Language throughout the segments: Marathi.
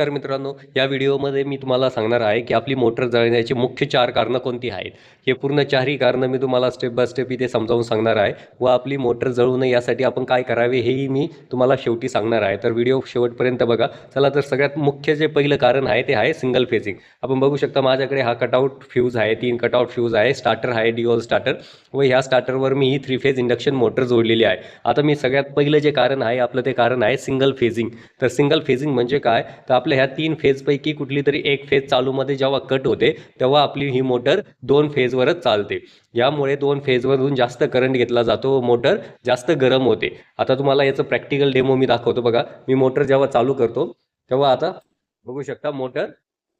नमस्कार मित्रांनो या व्हिडिओमध्ये मी तुम्हाला सांगणार आहे की आपली मोटर जळण्याची मुख्य चार कारणं कोणती आहेत? हे पूर्ण चारही कारणं मी तुम्हाला स्टेप बाय स्टेप इथे समजावून सांगणार आहे व आपली मोटर जळू नये यासाठी आपण काय करावे हेही मी तुम्हाला शेवटी सांगणार आहे. तर व्हिडिओ शेवटपर्यंत बघा. चला तर सगळ्यात मुख्य जे पहिलं कारण आहे ते आहे सिंगल फेजिंग आपण बघू शकता माझ्याकडे हा कटआउट फ्यूज आहे तीन कटआउट फ्यूज आहे स्टार्टर आहे डिओल स्टार्टर व ह्या स्टार्टरवर मी ही थ्री फेज इंडक्शन मोटर जोडलेली आहे. आता मी सगळ्यात पहिलं जे कारण आहे आपलं ते कारण आहे सिंगल फेजिंग तर सिंगल फेजिंग म्हणजे काय? तर आपल्या ह्या तीन फेजपैकी कुठली तरी एक फेज चालूमध्ये जेव्हा कट होते तेव्हा आपली ही मोटर दोन फेजवरच चालते. यामुळे दोन फेजवरून जास्त करंट घेतला जातो व मोटर जास्त गरम होते. आता तुम्हाला याचं प्रॅक्टिकल डेमो मी दाखवतो बघा. मी मोटर जेव्हा चालू करतो तेव्हा आता बघू शकता मोटर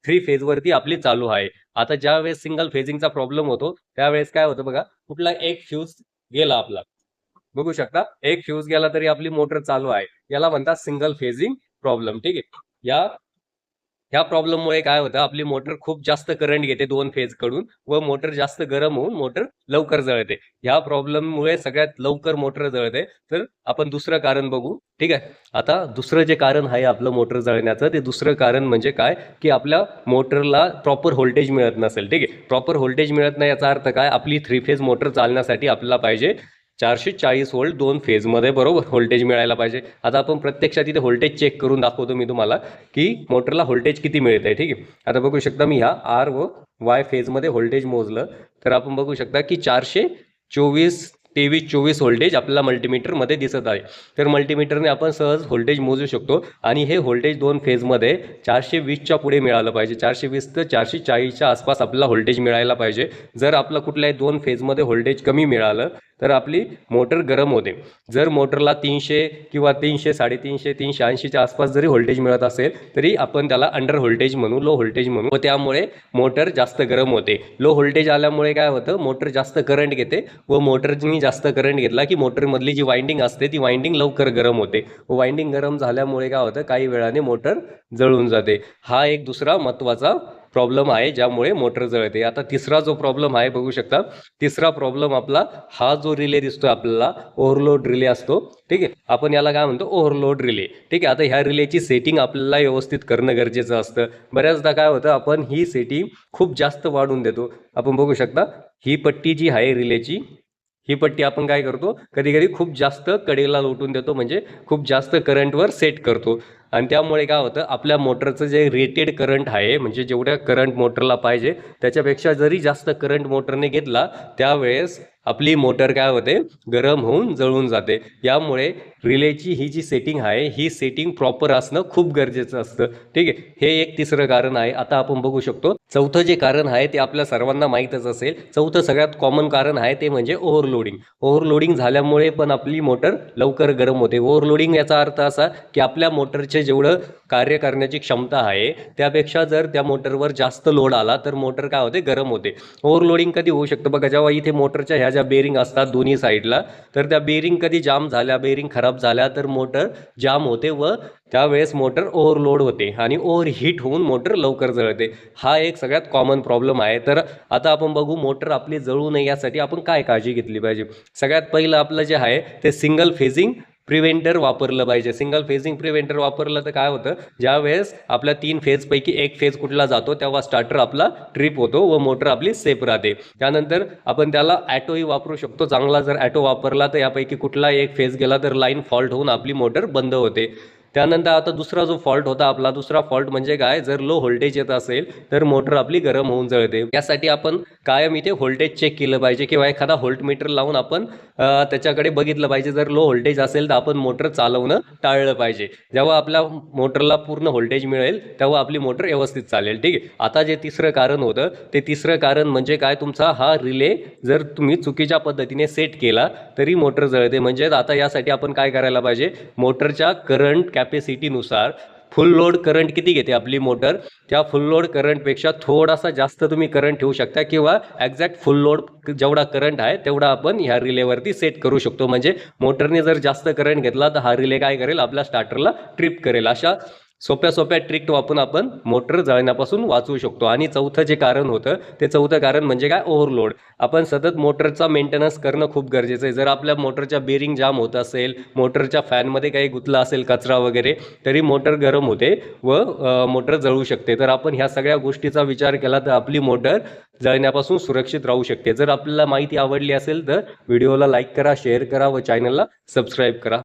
थ्री फेजवरती आपली चालू आहे. आता ज्या वेळेस सिंगल फेजिंगचा प्रॉब्लेम होतो त्यावेळेस काय होतं बघा कुठला एक फ्यूज गेला आपला. बघू शकता एक फ्यूज गेला तरी आपली मोटर चालू आहे. याला म्हणतात सिंगल फेजिंग प्रॉब्लेम ठीक आहे? या ह्या प्रॉब्लेममुळे काय होतं आपली मोटर खूप जास्त करंट घेते दोन फेजकडून व मोटर जास्त गरम होऊन मोटर लवकर जळते. ह्या प्रॉब्लेममुळे सगळ्यात लवकर मोटर जळते. तर आपण दुसरं कारण बघू. ठीक आहे? आता दुसरं जे कारण आहे आपलं मोटर जळण्याचं ते दुसरं कारण म्हणजे काय? की आपल्या मोटरला प्रॉपर व्होल्टेज मिळत नसेल. ठीक आहे? प्रॉपर व्होल्टेज मिळत नाही याचा अर्थ काय? आपली थ्री फेज मोटर चालण्यासाठी आपल्याला पाहिजे चारशे चाळीस व्होल्ट दोन फेजमध्ये बरोबर व्होल्टेज मिळायला पाहिजे. आता आपण प्रत्यक्षात इथे व्होल्टेज चेक करून दाखवतो मी तुम्हाला की मोटरला व्होल्टेज किती मिळत आहे ठीक आहे? आता बघू शकता मी ह्या आर व वाय फेजमध्ये व्होल्टेज मोजलं. तर आपण बघू शकता की चारशे चोवीस तेवीस चोवीस व्होल्टेज आपल्याला मल्टीमीटरमध्ये दिसत आहे. तर मल्टीमीटरने आपण सहज व्होल्टेज मोजू शकतो आणि हे व्होल्टेज दोन फेजमध्ये चारशे वीसच्या पुढे मिळालं पाहिजे. चारशे वीस ते चारशे चाळीसच्या आसपास आपल्याला व्होल्टेज मिळायला पाहिजे. जर आपलं कुठल्याही दोन फेजमध्ये व्होल्टेज कमी मिळालं तर आपली मोटर गरम होते. जर मोटरला तीनशे किंवा तीनशे साडेतीनशे तीनशे ऐंशीच्या आसपास जरी व्होल्टेज मिळत असेल तरी आपण त्याला अंडर व्होल्टेज म्हणू लो व्होल्टेज म्हणू. व त्यामुळे मोटर जास्त गरम होते. लो व्होल्टेज आल्यामुळे काय होतं? मोटर जास्त करंट घेते व मोटरनी जास्त करंट घेतला की मोटरमधली जी वाइंडिंग असते ती वाइंडिंग लवकर गरम होते. व वाइंडिंग गरम झाल्यामुळे काय होतं? काही वेळाने मोटर जळून जाते. हा एक दुसरा महत्त्वाचा प्रॉब्लेम आहे ज्यामुळे मोटर जळते. आता तिसरा जो प्रॉब्लेम आहे बघू शकता. तिसरा प्रॉब्लेम आपला हा जो रिले दिसतो आपल्याला ओव्हरलोड रिले असतो. ठीक आहे? आपण याला काय म्हणतो? ओव्हरलोड रिले ठीक आहे? आता ह्या रिलेची सेटिंग आपल्याला व्यवस्थित करणं गरजेचं असतं. बऱ्याचदा काय होतं? आपण ही सेटिंग खूप जास्त वाढून देतो. आपण बघू शकता ही पट्टी जी आहे रिलेची ही पट्टी आपण काय करतो? कधी कधी खूप जास्त कडेला लोटून देतो. म्हणजे खूप जास्त करंटवर सेट करतो. आणि त्यामुळे काय होतं आपल्या मोटरचं जे रेटेड करंट आहे म्हणजे जेवढ्या करंट मोटरला पाहिजे त्याच्यापेक्षा जरी जास्त करंट मोटरने घेतला त्यावेळेस आपली मोटर काय होते गरम होऊन जळून जाते. यामुळे रिलेची ही जी सेटिंग आहे ही सेटिंग प्रॉपर असणं खूप गरजेचं असतं. ठीक आहे? हे एक तिसरं कारण आहे. आता आपण बघू शकतो चौथं जे कारण आहे ते आपल्या सर्वांना माहीतच असेल. चौथं सगळ्यात कॉमन कारण आहे ते म्हणजे ओव्हरलोडिंग ओव्हरलोडिंग झाल्यामुळे पण आपली मोटर लवकर गरम होते. ओव्हरलोडिंग याचा अर्थ असा की आपल्या मोटरचे जेवढं कार्य करण्याची क्षमता आहे त्यापेक्षा जर त्या मोटरवर जास्त लोड आला तर मोटर काय होते? गरम होते. ओव्हरलोडिंग कधी होऊ शकतं? बघा जेव्हा इथे मोटरच्या ह्या ज्या बेरिंग असतात दोन्ही साईडला तर त्या बेरिंग कधी जाम झाल्या बेरिंग खराब झाल्या तर मोटर जाम होते व त्यावेळेस मोटर ओव्हरलोड होते आणि ओव्हर हीट होऊन मोटर लवकर जळते. हा एक सगळ्यात कॉमन प्रॉब्लेम आहे. तर आता आपण बघू मोटर आपली जळू नये यासाठी आपण काय काळजी घेतली पाहिजे? सगळ्यात पहिलं आपलं जे आहे ते सिंगल फेजिंग प्रिव्हेंटर वापरलं पाहिजे. सिंगल फेजिंग प्रिव्हेंटर वापरलं तर काय होतं? ज्यावेळेस आपल्या तीन फेजपैकी एक फेज कुठला जातो तेव्हा स्टार्टर आपला ट्रिप होतो व मोटर आपली सेफ राहते. त्यानंतर आपण त्याला ॲटोही वापरू शकतो. चांगला जर ॲटो वापरला तर यापैकी कुठला एक फेज गेला तर लाईन फॉल्ट होऊन आपली मोटर बंद होते. त्यानंतर आता दुसरा जो फॉल्ट होता आपला दुसरा फॉल्ट म्हणजे काय? जर लो व्होल्टेज येत असेल तर मोटर आपली गरम होऊन जळते. यासाठी आपण कायम इथे व्होल्टेज चेक केलं पाहिजे किंवा एखादा व्होल्ट मीटर लावून आपण त्याच्याकडे बघितलं पाहिजे. जर लो व्होल्टेज असेल तर आपण मोटर चालवणं टाळलं पाहिजे. जेव्हा आपल्या मोटरला पूर्ण व्होल्टेज मिळेल तेव्हा आपली मोटर व्यवस्थित चालेल. ठीक आहे? आता जे तिसरं कारण होतं ते तिसरं कारण म्हणजे काय? तुमचा हा रिले जर तुम्ही चुकीच्या पद्धतीने सेट केला तरी मोटर जळते. म्हणजे आता यासाठी आपण काय करायला पाहिजे? मोटरच्या करंट कॅपॅसिटीनुसार फुल लोड करंट किती घेते आपली मोटर त्या फुल लोड करंटपेक्षा थोडासा जास्त तुम्ही करंट ठेवू शकता किंवा एक्झॅक्ट फुल लोड जेवढा करंट आहे तेवढा आपण ह्या रिलेवरती सेट करू शकतो. म्हणजे मोटरने जर जास्त करंट घेतला तर हा रिले काय करेल? आपल्या स्टार्टरला ट्रिप करेल. अशा सोप्या सोप्या ट्रिक वापरून आपण मोटर जळण्यापासून वाचवू शकतो. आणि चौथं जे कारण होतं ते चौथं कारण म्हणजे काय? ओव्हरलोड आपण सतत मोटरचा मेंटेनन्स करणं खूप गरजेचं आहे. जर आपल्या मोटरच्या बेरिंग जाम होत असेल मोटरच्या फॅनमध्ये काही गुतला असेल कचरा वगैरे तरी मोटर गरम होते व मोटर जळू शकते. तर आपण ह्या सगळ्या गोष्टीचा विचार केला तर आपली मोटर जळण्यापासून सुरक्षित राहू शकते. जर आपल्याला माहिती आवडली असेल तर व्हिडिओला लाईक करा शेअर करा व चॅनलला सबस्क्राईब करा.